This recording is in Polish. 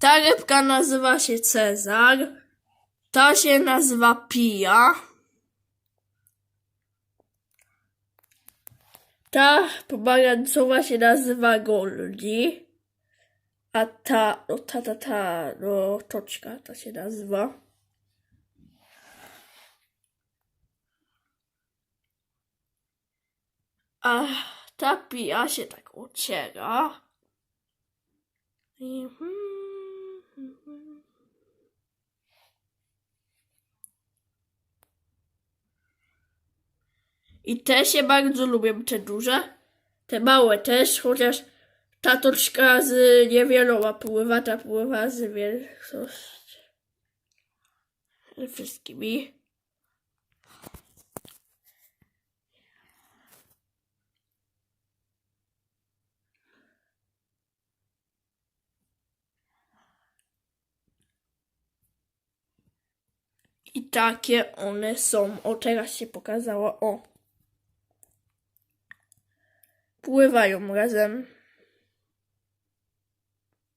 Ta rybka nazywa się Cezar. Ta się nazywa Pija. Ta pomarańczowa się nazywa Goldie. A ta, no ta, ta, ta, no toczka ta się nazywa. A ta pija się tak ociera. I... I te się bardzo lubią, te duże. Te małe też, chociaż ta toczka z niewieloma pływa, ta pływa z większość. ze wszystkimi. I takie one są. O, teraz się pokazała. O. Pływają razem.